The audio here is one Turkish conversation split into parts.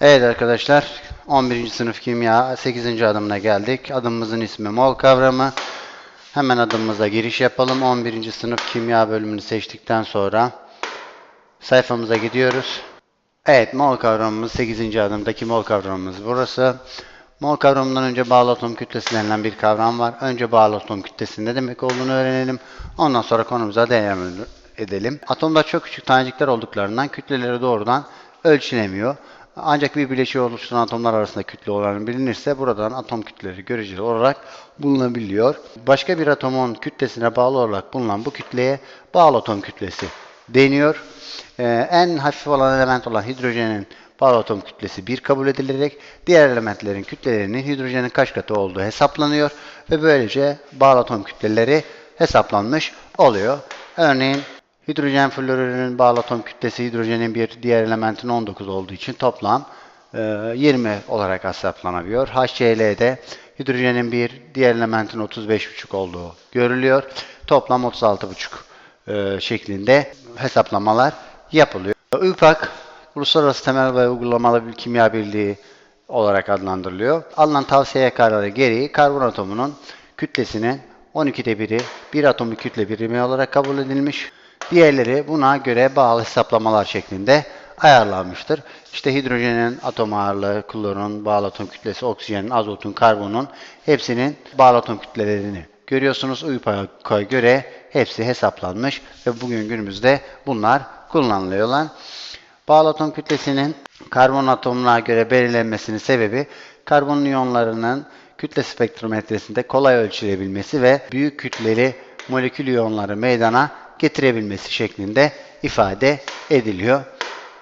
Evet arkadaşlar 11. sınıf kimya 8. adımına geldik. Adımımızın ismi mol kavramı. Hemen adımımıza giriş yapalım. 11. sınıf kimya bölümünü seçtikten sonra sayfamıza gidiyoruz. Evet mol kavramımız 8. adımdaki mol kavramımız burası. Mol kavramından önce bağlı atom kütlesi denilen bir kavram var. Önce bağlı atom kütlesi ne demek olduğunu öğrenelim. Ondan sonra konumuza devam edelim. Atomda çok küçük tanecikler olduklarından kütleleri doğrudan ölçülemiyor. Ancak bir bileşiği oluşturan atomlar arasında kütle oranı bilinirse buradan atom kütleleri göreceli olarak bulunabiliyor. Başka bir atomun kütlesine bağlı olarak bulunan bu kütleye bağlı atom kütlesi deniyor. Ee, en hafif olan element olan hidrojenin bağlı atom kütlesi 1 kabul edilerek diğer elementlerin kütlelerinin hidrojenin kaç katı olduğu hesaplanıyor ve böylece bağlı atom kütleleri hesaplanmış oluyor. Örneğin hidrojen florürünün bağlı atom kütlesi hidrojenin bir diğer elementin 19 olduğu için toplam e, 20 olarak hesaplanabiliyor. HCl'de hidrojenin bir diğer elementin 35,5 olduğu görülüyor. Toplam 36,5 e, şeklinde hesaplamalar yapılıyor. IPAK Uluslararası Temel ve Uygulamalı bir Kimya Birliği olarak adlandırılıyor. Alınan tavsiye kararı gereği karbon atomunun kütlesinin 12'de biri bir atomu kütle birimi olarak kabul edilmiş. Diğerleri buna göre bağlı hesaplamalar şeklinde ayarlanmıştır. İşte hidrojenin atom ağırlığı, klorun bağlı atom kütlesi, oksijenin, azotun, karbonun hepsinin bağlı atom kütlelerini görüyorsunuz. UPAK'a göre hepsi hesaplanmış ve bugün günümüzde bunlar kullanılıyorlar. Bağlı atom kütlesinin karbon atomuna göre belirlenmesinin sebebi karbon iyonlarının kütle spektrometresinde kolay ölçülebilmesi ve büyük kütleli molekül iyonları meydana getirebilmesi şeklinde ifade ediliyor.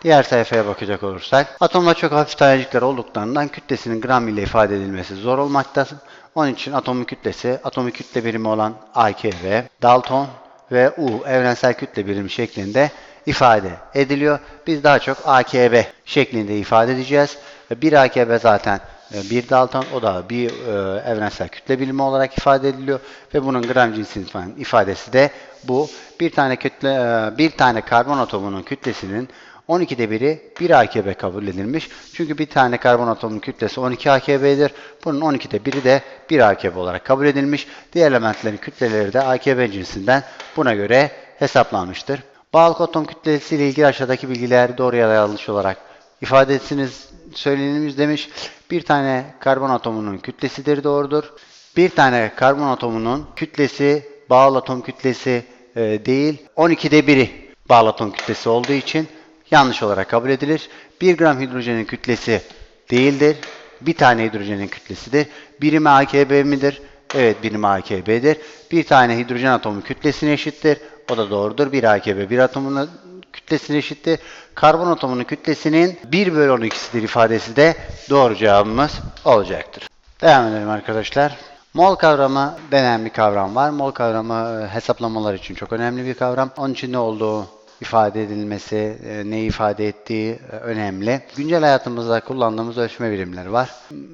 Diğer sayfaya bakacak olursak, atomda çok hafif tanecikler olduklarından kütlesinin gram ile ifade edilmesi zor olmaktadır. Onun için atomun kütlesi, atomu kütle birimi olan AKB, Dalton ve U evrensel kütle birimi şeklinde ifade ediliyor. Biz daha çok AKB şeklinde ifade edeceğiz. Bir AKB zaten bir Dalton, o da bir e, evrensel kütle birimi olarak ifade ediliyor ve bunun gram cinsinin ifadesi de bu. Bir tane kütle, e, bir tane karbon atomunun kütlesinin 12'de biri 1 AKB kabul edilmiş. Çünkü bir tane karbon atomunun kütlesi 12 AKB'dir. Bunun 12'de biri de 1 AKB olarak kabul edilmiş. Diğer elementlerin kütleleri de AKB cinsinden buna göre hesaplanmıştır. Bağlı atom kütlesi ile ilgili aşağıdaki bilgiler doğru ya da yanlış olarak ifade etsiniz söylenilmiş demiş. Bir tane karbon atomunun kütlesidir doğrudur. Bir tane karbon atomunun kütlesi bağlı atom kütlesi e, değil 12'de biri bağlı atom kütlesi olduğu için yanlış olarak kabul edilir. 1 gram hidrojenin kütlesi değildir. Bir tane hidrojenin kütlesidir. Birimi AKB midir? Evet birimi AKB'dir. Bir tane hidrojen atomu kütlesine eşittir. O da doğrudur. Bir AKB bir atomunun kütlesine eşittir. Karbon atomunun kütlesinin 1 bölü 12'sidir ifadesi de doğru cevabımız olacaktır. Devam edelim arkadaşlar. Mol kavramı denen bir kavram var. Mol kavramı e, hesaplamalar için çok önemli bir kavram. Onun için ne olduğu ifade edilmesi, e, ne ifade ettiği e, önemli. Güncel hayatımızda kullandığımız ölçme birimleri var.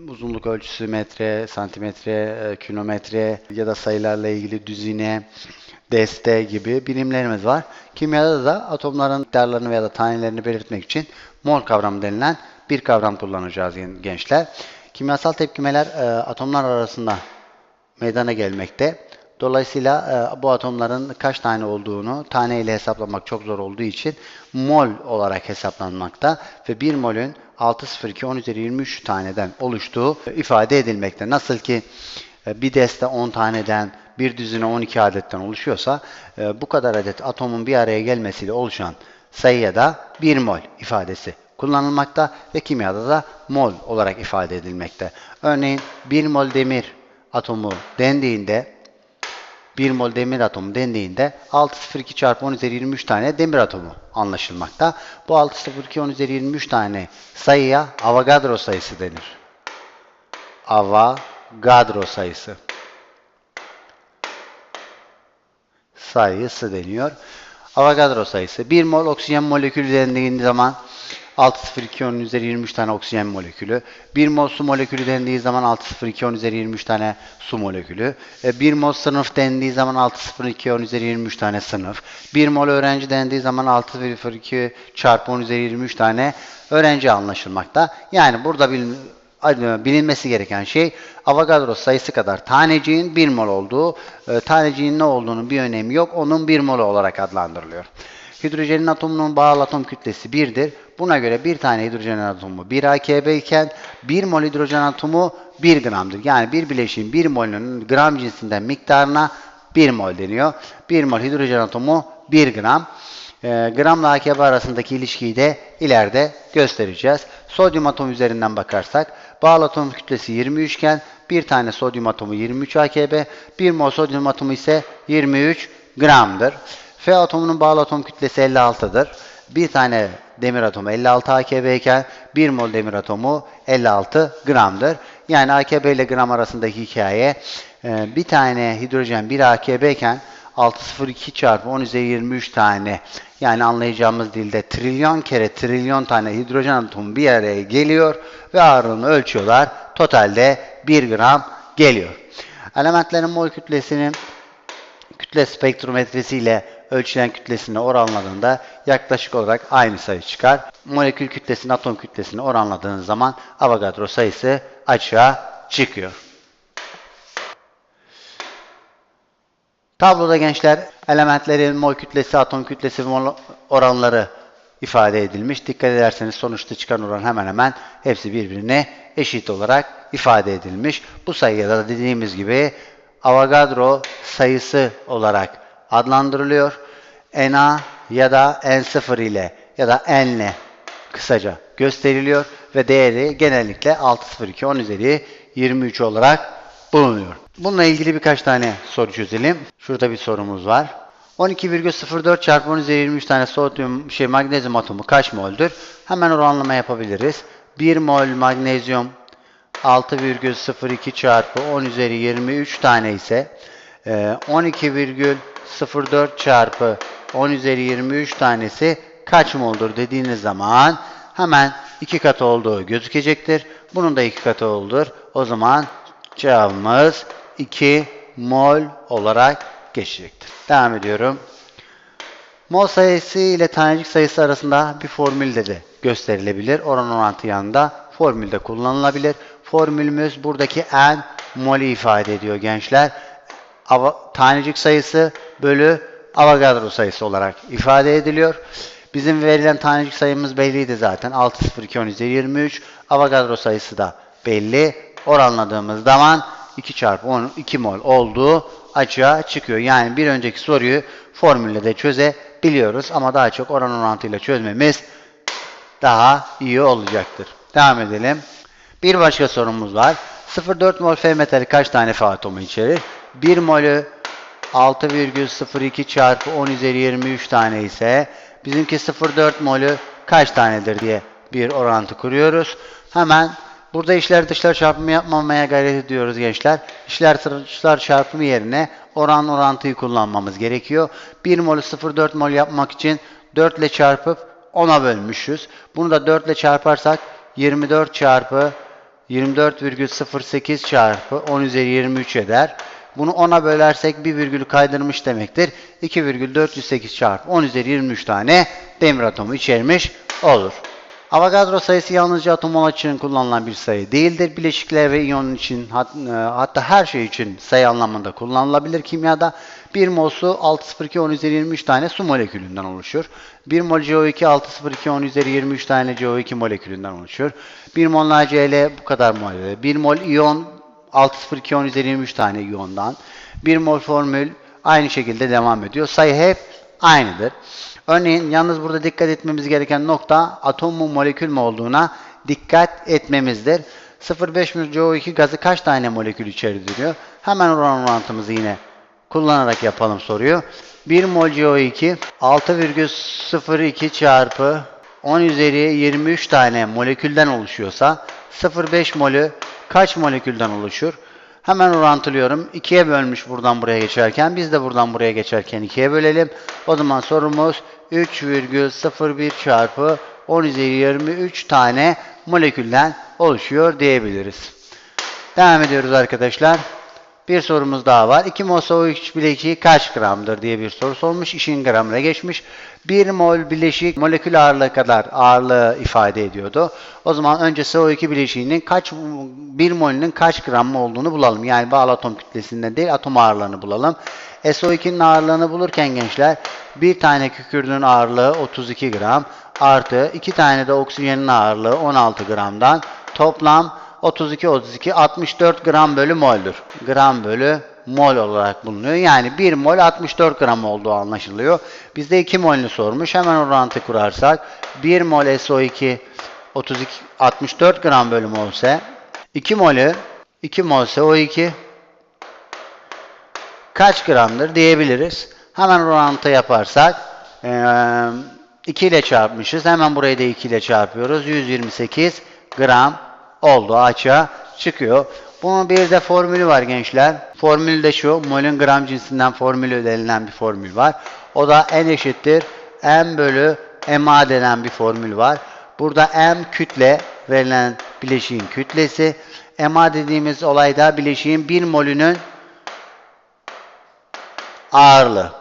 Uzunluk ölçüsü metre, santimetre, kilometre ya da sayılarla ilgili düzine, deste gibi birimlerimiz var. Kimyada da atomların miktarlarını veya da tanelerini belirtmek için mol kavramı denilen bir kavram kullanacağız gençler. Kimyasal tepkimeler atomlar arasında meydana gelmekte. Dolayısıyla e, bu atomların kaç tane olduğunu tane ile hesaplamak çok zor olduğu için mol olarak hesaplanmakta ve 1 molün 602 10 üzeri 23 taneden oluştuğu ifade edilmekte. Nasıl ki e, bir deste 10 taneden bir düzine 12 adetten oluşuyorsa e, bu kadar adet atomun bir araya gelmesiyle oluşan sayıya da 1 mol ifadesi kullanılmakta ve kimyada da mol olarak ifade edilmekte. Örneğin 1 mol demir atomu dendiğinde 1 mol demir atomu dendiğinde 602 çarpı 10 üzeri 23 tane demir atomu anlaşılmakta. Bu 602 10 üzeri 23 tane sayıya Avogadro sayısı denir. Avogadro sayısı. Sayısı deniyor. Avogadro sayısı. 1 mol oksijen molekülü dendiğinde zaman 602 10 üzeri 23 tane oksijen molekülü. 1 mol su molekülü dendiği zaman 602 10 üzeri 23 tane su molekülü. 1 mol sınıf dendiği zaman 602 10 üzeri 23 tane sınıf. 1 mol öğrenci dendiği zaman 602 çarpı 10 üzeri 23 tane öğrenci anlaşılmakta. Yani burada bilin, bilinmesi gereken şey Avogadro sayısı kadar taneciğin 1 mol olduğu, e, taneciğin ne olduğunun bir önemi yok. Onun 1 mol olarak adlandırılıyor. Hidrojenin atomunun bağlı atom kütlesi 1'dir. Buna göre bir tane hidrojen atomu 1 AKB iken 1 mol hidrojen atomu 1 gramdır. Yani bir bileşiğin 1 molünün gram cinsinden miktarına 1 mol deniyor. 1 mol hidrojen atomu 1 gram. E, gramla AKB arasındaki ilişkiyi de ileride göstereceğiz. Sodyum atomu üzerinden bakarsak bağlı atom kütlesi 23 iken bir tane sodyum atomu 23 AKB, 1 mol sodyum atomu ise 23 gramdır. F atomunun bağlı atom kütlesi 56'dır. Bir tane demir atomu 56 AKB iken 1 mol demir atomu 56 gramdır. Yani AKB ile gram arasındaki hikaye e, bir tane hidrojen 1 AKB iken 602 çarpı 10 üzeri 23 tane yani anlayacağımız dilde trilyon kere trilyon tane hidrojen atomu bir araya geliyor ve ağırlığını ölçüyorlar. Totalde 1 gram geliyor. Elementlerin mol kütlesinin kütle spektrometresi ile ölçülen kütlesini oranladığında yaklaşık olarak aynı sayı çıkar. Molekül kütlesini atom kütlesini oranladığınız zaman Avogadro sayısı açığa çıkıyor. Tabloda gençler elementlerin mol kütlesi, atom kütlesi mol oranları ifade edilmiş. Dikkat ederseniz sonuçta çıkan oran hemen hemen hepsi birbirine eşit olarak ifade edilmiş. Bu sayıya da dediğimiz gibi Avogadro sayısı olarak adlandırılıyor. Na ya da N0 ile ya da N ile kısaca gösteriliyor ve değeri genellikle 602 10 üzeri 23 olarak bulunuyor. Bununla ilgili birkaç tane soru çözelim. Şurada bir sorumuz var. 12,04 çarpı 10 üzeri 23 tane sodyum şey magnezyum atomu kaç mol'dür? Hemen oranlama yapabiliriz. 1 mol magnezyum 6,02 çarpı 10 üzeri 23 tane ise 12,04 e, çarpı 10 üzeri 23 tanesi kaç mol'dur dediğiniz zaman hemen iki katı olduğu gözükecektir. Bunun da iki katı olduğudur. O zaman cevabımız 2 mol olarak geçecektir. Devam ediyorum. Mol sayısı ile tanecik sayısı arasında bir formül de gösterilebilir. Oran orantı yanında formülde kullanılabilir. Formülümüz buradaki n mol'i ifade ediyor gençler. Tanecik sayısı bölü Avogadro sayısı olarak ifade ediliyor. Bizim verilen tanecik sayımız belliydi zaten. 602 10 üzeri 23. Avogadro sayısı da belli. Oranladığımız zaman 2 çarpı 10 2 mol olduğu açığa çıkıyor. Yani bir önceki soruyu formülle de çözebiliyoruz ama daha çok oran orantıyla çözmemiz daha iyi olacaktır. Devam edelim. Bir başka sorumuz var. 0,4 mol F metali kaç tane F atomu içerir? 1 molü 6,02 çarpı 10 üzeri 23 tane ise bizimki 0,4 molü kaç tanedir diye bir orantı kuruyoruz. Hemen burada işler dışlar çarpımı yapmamaya gayret ediyoruz gençler. İşler dışlar çarpımı yerine oran orantıyı kullanmamız gerekiyor. 1 molü 0,4 mol yapmak için 4 ile çarpıp 10'a bölmüşüz. Bunu da 4 ile çarparsak 24 çarpı 24,08 çarpı 10 üzeri 23 eder. Bunu 10'a bölersek bir virgülü kaydırmış demektir. 2,408 çarpı 10 üzeri 23 tane demir atomu içermiş olur. Avogadro sayısı yalnızca atom için kullanılan bir sayı değildir. Bileşikler ve iyon için e, hatta her şey için sayı anlamında kullanılabilir kimyada. 1 mol su 602 10 üzeri 23 tane su molekülünden oluşur. 1 mol CO2 602 10 üzeri 23 tane CO2 molekülünden oluşur. 1 mol NaCl bu kadar mol. 1 mol iyon 602 10 üzeri 23 tane iyondan. 1 mol formül aynı şekilde devam ediyor. Sayı hep aynıdır. Örneğin yalnız burada dikkat etmemiz gereken nokta atom mu molekül mü olduğuna dikkat etmemizdir. 0,5 mol CO2 gazı kaç tane molekül içeriyor? Hemen oran orantımızı yine kullanarak yapalım soruyu. 1 mol CO2 6,02 çarpı 10 üzeri 23 tane molekülden oluşuyorsa 0,5 molü kaç molekülden oluşur? Hemen orantılıyorum. 2'ye bölmüş buradan buraya geçerken. Biz de buradan buraya geçerken 2'ye bölelim. O zaman sorumuz 3,01 çarpı 10 üzeri 23 tane molekülden oluşuyor diyebiliriz. Devam ediyoruz arkadaşlar. Bir sorumuz daha var. 2 mol SO3 bileşiği kaç gramdır diye bir soru sormuş. İşin gramına geçmiş. 1 mol bileşik molekül ağırlığı kadar ağırlığı ifade ediyordu. O zaman önce SO2 bileşiğinin kaç 1 molünün kaç gram olduğunu bulalım. Yani bağlı atom kütlesinden değil atom ağırlığını bulalım. SO2'nin ağırlığını bulurken gençler bir tane kükürdüğün ağırlığı 32 gram artı iki tane de oksijenin ağırlığı 16 gramdan toplam 32 32 64 gram bölü moldür. Gram bölü mol olarak bulunuyor. Yani 1 mol 64 gram olduğu anlaşılıyor. Bizde 2 molünü sormuş. Hemen orantı kurarsak 1 mol SO2 32 64 gram bölü mol ise 2 molü 2 mol SO2 kaç gramdır diyebiliriz. Hemen orantı yaparsak eee 2 ile çarpmışız. Hemen burayı da 2 ile çarpıyoruz. 128 gram oldu açığa çıkıyor. Bunun bir de formülü var gençler. Formül de şu. Molün gram cinsinden formülü denilen bir formül var. O da n eşittir m bölü ma denen bir formül var. Burada m kütle verilen bileşiğin kütlesi. ma dediğimiz olayda bileşiğin 1 molünün ağırlığı.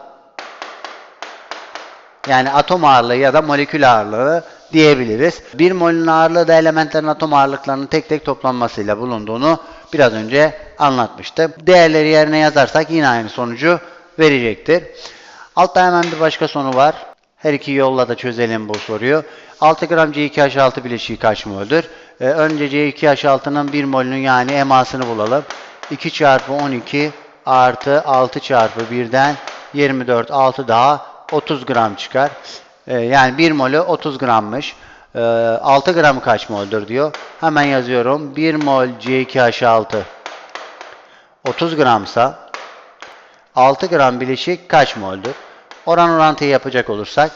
Yani atom ağırlığı ya da molekül ağırlığı diyebiliriz. Bir molün ağırlığı da elementlerin atom ağırlıklarının tek tek toplanmasıyla bulunduğunu biraz önce anlatmıştık. Değerleri yerine yazarsak yine aynı sonucu verecektir. Altta hemen bir başka sonu var. Her iki yolla da çözelim bu soruyu. 6 gram C2H6 bileşiği kaç moldür? Ee, önce C2H6'nın 1 molünün yani emasını bulalım. 2 çarpı 12 artı 6 çarpı 1'den 24 6 daha 30 gram çıkar. Ee, yani 1 molü 30 grammış. Ee, 6 gramı kaç moldür diyor. Hemen yazıyorum. 1 mol C2H6 30 gramsa 6 gram bileşik kaç moldür? Oran orantıyı yapacak olursak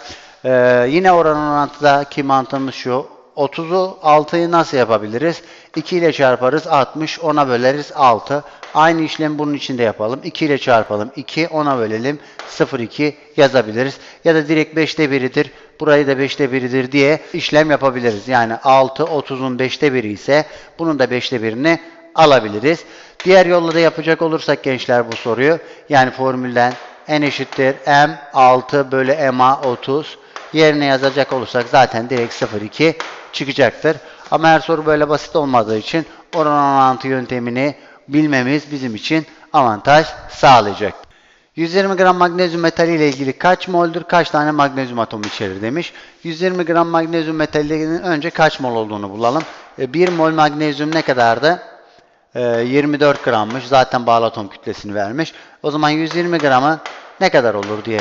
ee, yine oran orantıdaki mantığımız şu. 30'u 6'yı nasıl yapabiliriz? 2 ile çarparız 60, 10'a böleriz 6. Aynı işlemi bunun için de yapalım. 2 ile çarpalım 2, 10'a bölelim 0,2 yazabiliriz. Ya da direkt 5'te 1'idir, burayı da 5'te 1'idir diye işlem yapabiliriz. Yani 6, 30'un 5'te 1'i ise bunun da 5'te 1'ini alabiliriz. Diğer yolla da yapacak olursak gençler bu soruyu, yani formülden n eşittir m 6 bölü ma 30 yerine yazacak olursak zaten direkt 0,2 çıkacaktır. Ama her soru böyle basit olmadığı için oran orantı yöntemini bilmemiz bizim için avantaj sağlayacak. 120 gram magnezyum metali ile ilgili kaç moldur, kaç tane magnezyum atomu içerir demiş. 120 gram magnezyum metalinin önce kaç mol olduğunu bulalım. 1 mol magnezyum ne kadardı? 24 grammış. Zaten bağlı atom kütlesini vermiş. O zaman 120 gramı ne kadar olur diye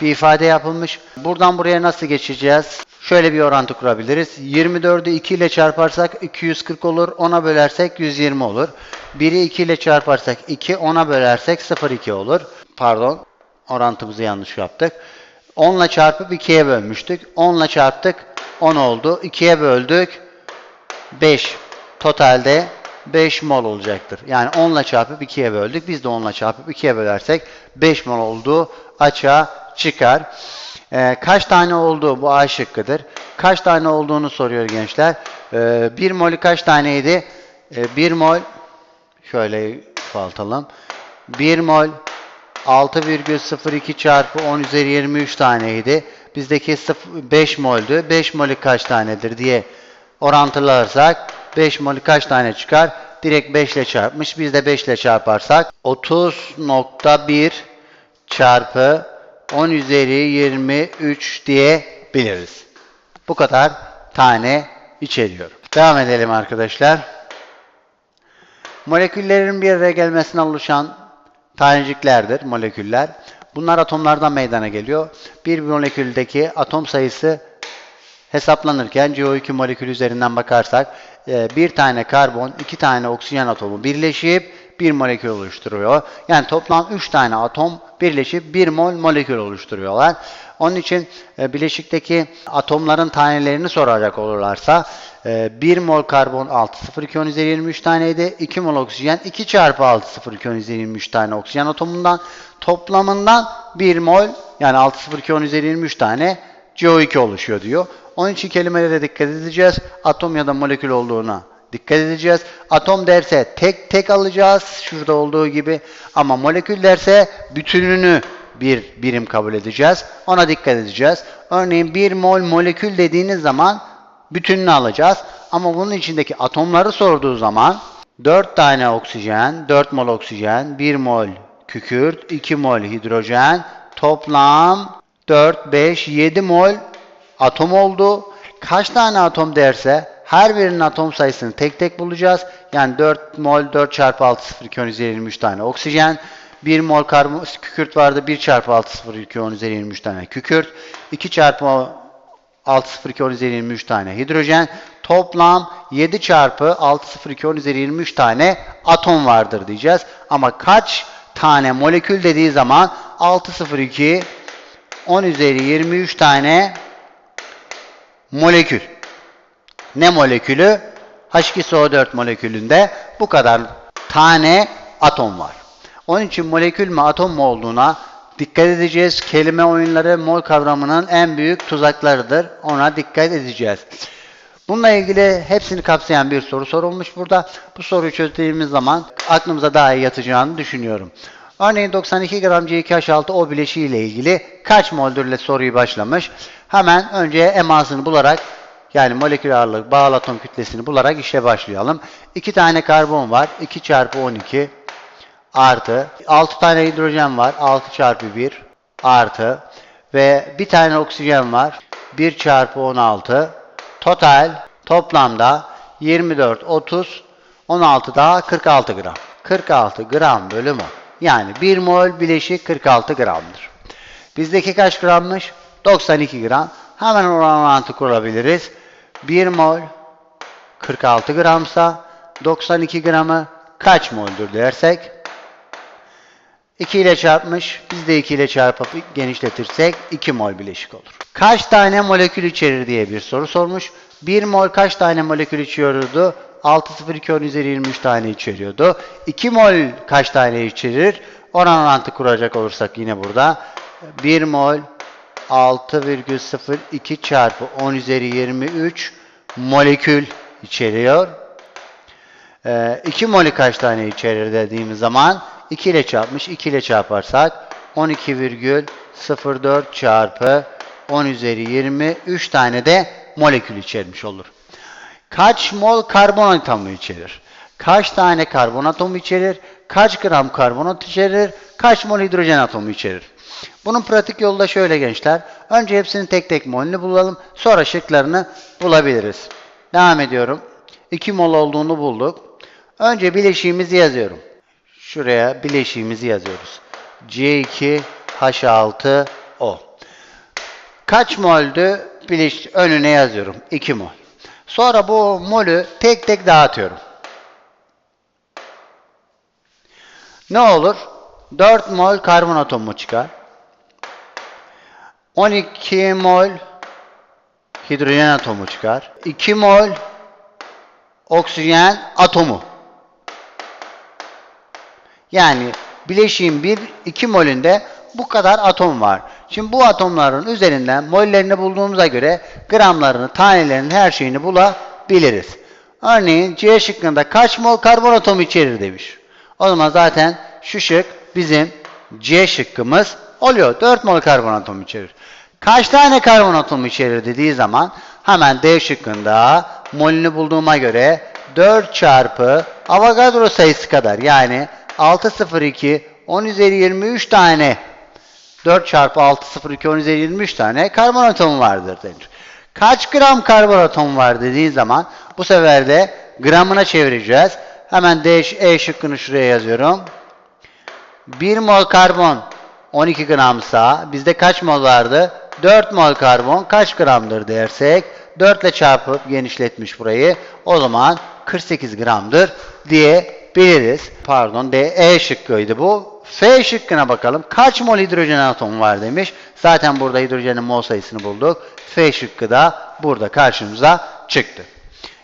bir ifade yapılmış. Buradan buraya nasıl geçeceğiz? Şöyle bir orantı kurabiliriz. 24'ü 2 ile çarparsak 240 olur. 10'a bölersek 120 olur. 1'i 2 ile çarparsak 2, 10'a bölersek 0,2 olur. Pardon, orantımızı yanlış yaptık. 10 ile çarpıp 2'ye bölmüştük. 10 ile çarptık, 10 oldu. 2'ye böldük, 5. Totalde 5 mol olacaktır. Yani 10 ile çarpıp 2'ye böldük. Biz de 10 ile çarpıp 2'ye bölersek 5 mol olduğu açığa çıkar. Ee, kaç tane olduğu bu A şıkkıdır. Kaç tane olduğunu soruyor gençler. Ee, 1 molü kaç taneydi? Ee, 1 mol şöyle faltalım. 1 mol 6,02 çarpı 10 üzeri 23 taneydi. Bizdeki 5 moldü. 5 molü kaç tanedir diye orantılarsak 5 molü kaç tane çıkar? Direkt 5 ile çarpmış. Biz de 5 ile çarparsak 30.1 çarpı 10 üzeri 23 diyebiliriz. Bu kadar tane içeriyor. Devam edelim arkadaşlar. Moleküllerin bir araya gelmesine oluşan taneciklerdir moleküller. Bunlar atomlardan meydana geliyor. Bir moleküldeki atom sayısı hesaplanırken CO2 molekülü üzerinden bakarsak e, bir tane karbon, iki tane oksijen atomu birleşip bir molekül oluşturuyor. Yani toplam 3 tane atom birleşip 1 mol molekül oluşturuyorlar. Onun için e, bileşikteki atomların tanelerini soracak olurlarsa 1 mol karbon 6,02 10 üzeri 23 taneydi. 2 mol oksijen 2 çarpı 6,02 10 üzeri 23 tane oksijen atomundan toplamından 1 mol yani 6,02 10 üzeri 23 tane CO2 oluşuyor diyor. Onun için kelimelere dikkat edeceğiz. Atom ya da molekül olduğuna dikkat edeceğiz. Atom derse tek tek alacağız şurada olduğu gibi ama molekül derse bütününü bir birim kabul edeceğiz. Ona dikkat edeceğiz. Örneğin bir mol molekül dediğiniz zaman bütününü alacağız. Ama bunun içindeki atomları sorduğu zaman 4 tane oksijen, 4 mol oksijen, 1 mol kükürt, 2 mol hidrojen, toplam 4, 5, 7 mol atom oldu. Kaç tane atom derse her birinin atom sayısını tek tek bulacağız. Yani 4 mol 4 çarpı 6 0 2 10 üzeri 23 tane oksijen. 1 mol karbon kükürt vardı 1 çarpı 6 0 2 10 üzeri 23 tane kükürt. 2 çarpı 6 0 2 10 üzeri 23 tane hidrojen. Toplam 7 çarpı 6 0 2 10 üzeri 23 tane atom vardır diyeceğiz. Ama kaç tane molekül dediği zaman 6 0 2 10 üzeri 23 tane molekül. Ne molekülü? H2SO4 molekülünde bu kadar tane atom var. Onun için molekül mü atom mu olduğuna dikkat edeceğiz. Kelime oyunları mol kavramının en büyük tuzaklarıdır. Ona dikkat edeceğiz. Bununla ilgili hepsini kapsayan bir soru sorulmuş burada. Bu soruyu çözdüğümüz zaman aklımıza daha iyi yatacağını düşünüyorum. Örneğin 92 gram C2H6O bileşiği ile ilgili kaç moldürle soruyu başlamış. Hemen önce emasını bularak yani molekül ağırlık bağlı atom kütlesini bularak işe başlayalım. 2 tane karbon var. 2 çarpı 12 artı 6 tane hidrojen var. 6 çarpı 1 artı ve bir tane oksijen var. 1 çarpı 16 total toplamda 24, 30, 16 daha 46 gram. 46 gram bölü mol. Yani 1 mol bileşik 46 gramdır. Bizdeki kaç grammış? 92 gram. Hemen orantı kurabiliriz. 1 mol 46 gramsa 92 gramı kaç moldür dersek 2 ile çarpmış. Biz de 2 ile çarpıp genişletirsek 2 mol bileşik olur. Kaç tane molekül içerir diye bir soru sormuş. 1 mol kaç tane molekül içeriyordu? 6 0 2 10 üzeri 23 tane içeriyordu. 2 mol kaç tane içerir? Oran orantı kuracak olursak yine burada 1 mol 6,02 çarpı 10 üzeri 23 molekül içeriyor. Ee, 2 molü kaç tane içerir dediğimiz zaman 2 ile çarpmış. 2 ile çarparsak 12,04 çarpı 10 üzeri 23 tane de molekül içermiş olur. Kaç mol karbon atomu içerir? Kaç tane karbon atomu içerir? Kaç gram karbonat içerir? Kaç mol hidrojen atomu içerir? Bunun pratik yolu da şöyle gençler. Önce hepsini tek tek molünü bulalım. Sonra şıklarını bulabiliriz. Devam ediyorum. 2 mol olduğunu bulduk. Önce bileşiğimizi yazıyorum. Şuraya bileşiğimizi yazıyoruz. C2H6O. Kaç moldü? Bileş önüne yazıyorum. 2 mol. Sonra bu molü tek tek dağıtıyorum. Ne olur? 4 mol karbon atomu çıkar. 12 mol hidrojen atomu çıkar. 2 mol oksijen atomu. Yani bileşiğin 1 2 molünde bu kadar atom var. Şimdi bu atomların üzerinden mollerini bulduğumuza göre gramlarını, tanelerini, her şeyini bulabiliriz. Örneğin C şıkkında kaç mol karbon atomu içerir demiş. O zaman zaten şu şık bizim C şıkkımız oluyor. 4 mol karbon atomu içerir. Kaç tane karbon atomu içerir dediği zaman hemen D şıkkında molünü bulduğuma göre 4 çarpı Avogadro sayısı kadar yani 602 10 üzeri 23 tane 4 çarpı 602 10 üzeri 23 tane karbon atomu vardır denir. Kaç gram karbon atomu var dediği zaman bu sefer de gramına çevireceğiz. Hemen D, E şıkkını şuraya yazıyorum. 1 mol karbon 12 gramsa bizde kaç mol vardı? 4 mol karbon kaç gramdır dersek 4 ile çarpıp genişletmiş burayı. O zaman 48 gramdır diyebiliriz. Pardon D, E şıkkıydı bu. F şıkkına bakalım. Kaç mol hidrojen atomu var demiş. Zaten burada hidrojenin mol sayısını bulduk. F şıkkı da burada karşımıza çıktı.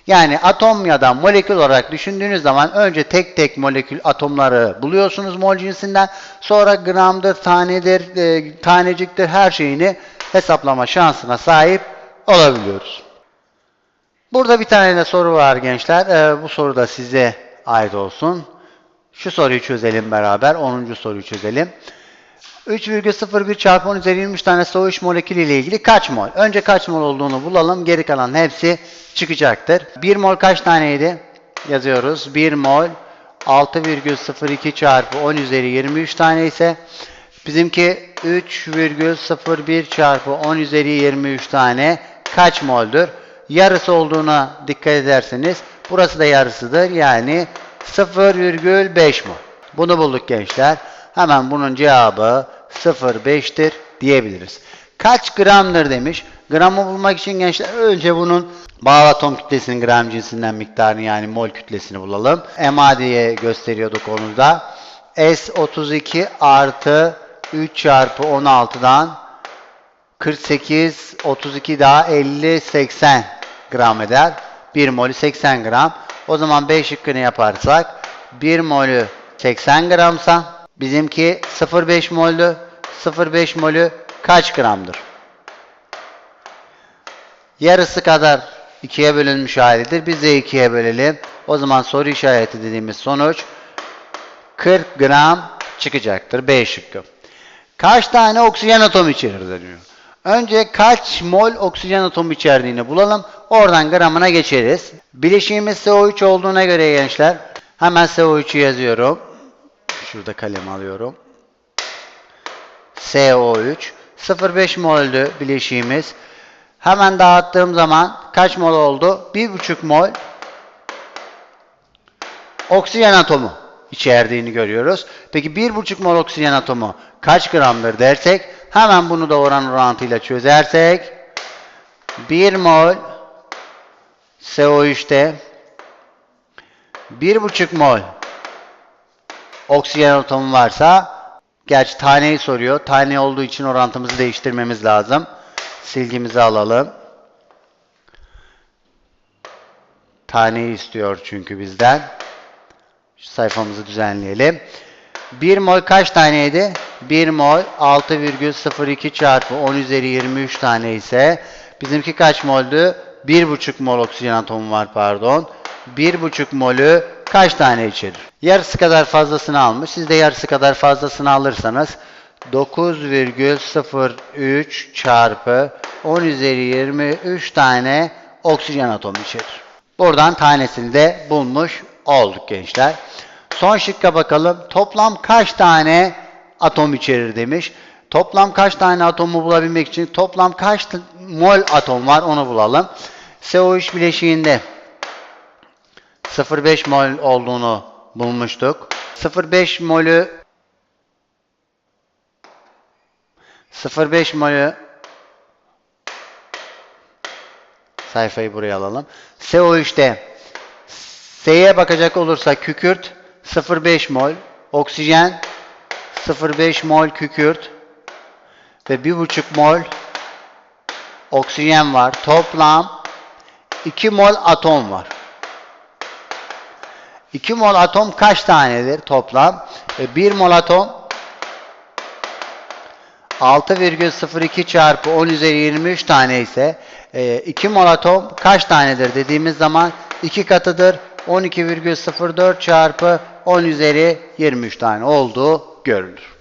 Yani atom ya da molekül olarak düşündüğünüz zaman önce tek tek molekül atomları buluyorsunuz mol cinsinden. Sonra gramdır, tanedir, e, taneciktir her şeyini hesaplama şansına sahip olabiliyoruz. Burada bir tane de soru var gençler. Ee, bu soru da size ait olsun. Şu soruyu çözelim beraber. 10. soruyu çözelim. 3,01 çarpı 10 üzeri 23 tane soğuş molekülü ile ilgili kaç mol? Önce kaç mol olduğunu bulalım. Geri kalan hepsi çıkacaktır. 1 mol kaç taneydi? Yazıyoruz. 1 mol 6,02 çarpı 10 üzeri 23 tane ise bizimki 3,01 çarpı 10 üzeri 23 tane kaç moldür? Yarısı olduğuna dikkat ederseniz burası da yarısıdır. Yani 0,5 mol. Bunu bulduk gençler. Hemen bunun cevabı 0,5'tir diyebiliriz. Kaç gramdır demiş. Gramı bulmak için gençler önce bunun bağlı atom kütlesinin gram cinsinden miktarını yani mol kütlesini bulalım. MA diye gösteriyorduk onu da. S32 artı 3 çarpı 16'dan 48, 32 daha 50, 80 gram eder. 1 molü 80 gram. O zaman B şıkkını yaparsak 1 molü 80 gramsa bizimki 0,5 molü 0,5 molü kaç gramdır? Yarısı kadar ikiye bölünmüş halidir. Biz de ikiye bölelim. O zaman soru işareti dediğimiz sonuç 40 gram çıkacaktır. B şıkkı. Kaç tane oksijen atomu içerir deniyor. Önce kaç mol oksijen atomu içerdiğini bulalım. Oradan gramına geçeriz. Bileşiğimiz CO3 olduğuna göre gençler hemen CO3'ü yazıyorum. Şurada kalem alıyorum. CO3 0,5 moldü bileşiğimiz. Hemen dağıttığım zaman kaç mol oldu? 1,5 mol oksijen atomu içerdiğini görüyoruz. Peki 1,5 mol oksijen atomu kaç gramdır dersek hemen bunu da oran orantıyla çözersek 1 mol CO3'te 1,5 mol oksijen atomu varsa gerçi taneyi soruyor. Tane olduğu için orantımızı değiştirmemiz lazım. Silgimizi alalım. Taneyi istiyor çünkü bizden. Şu sayfamızı düzenleyelim. 1 mol kaç taneydi? 1 mol 6,02 çarpı 10 üzeri 23 tane ise bizimki kaç moldü? 1,5 mol oksijen atomu var pardon. 1,5 molü kaç tane içerir? Yarısı kadar fazlasını almış. Siz de yarısı kadar fazlasını alırsanız 9,03 çarpı 10 üzeri 23 tane oksijen atomu içerir. Buradan tanesini de bulmuş olduk gençler. Son şıkka bakalım. Toplam kaç tane atom içerir demiş. Toplam kaç tane atomu bulabilmek için toplam kaç mol atom var onu bulalım. CO3 bileşiğinde 0,5 mol olduğunu bulmuştuk. 0,5 molü 0,5 molü sayfayı buraya alalım. CO3'te S'ye bakacak olursak kükürt 0,5 mol, oksijen 0,5 mol kükürt ve 1,5 mol oksijen var. Toplam 2 mol atom var. 2 mol atom kaç tanedir toplam? 1 mol atom 6,02 çarpı 10 üzeri 23 tane ise 2 mol atom kaç tanedir dediğimiz zaman 2 katıdır. 12,04 çarpı 10 üzeri 23 tane olduğu görülür.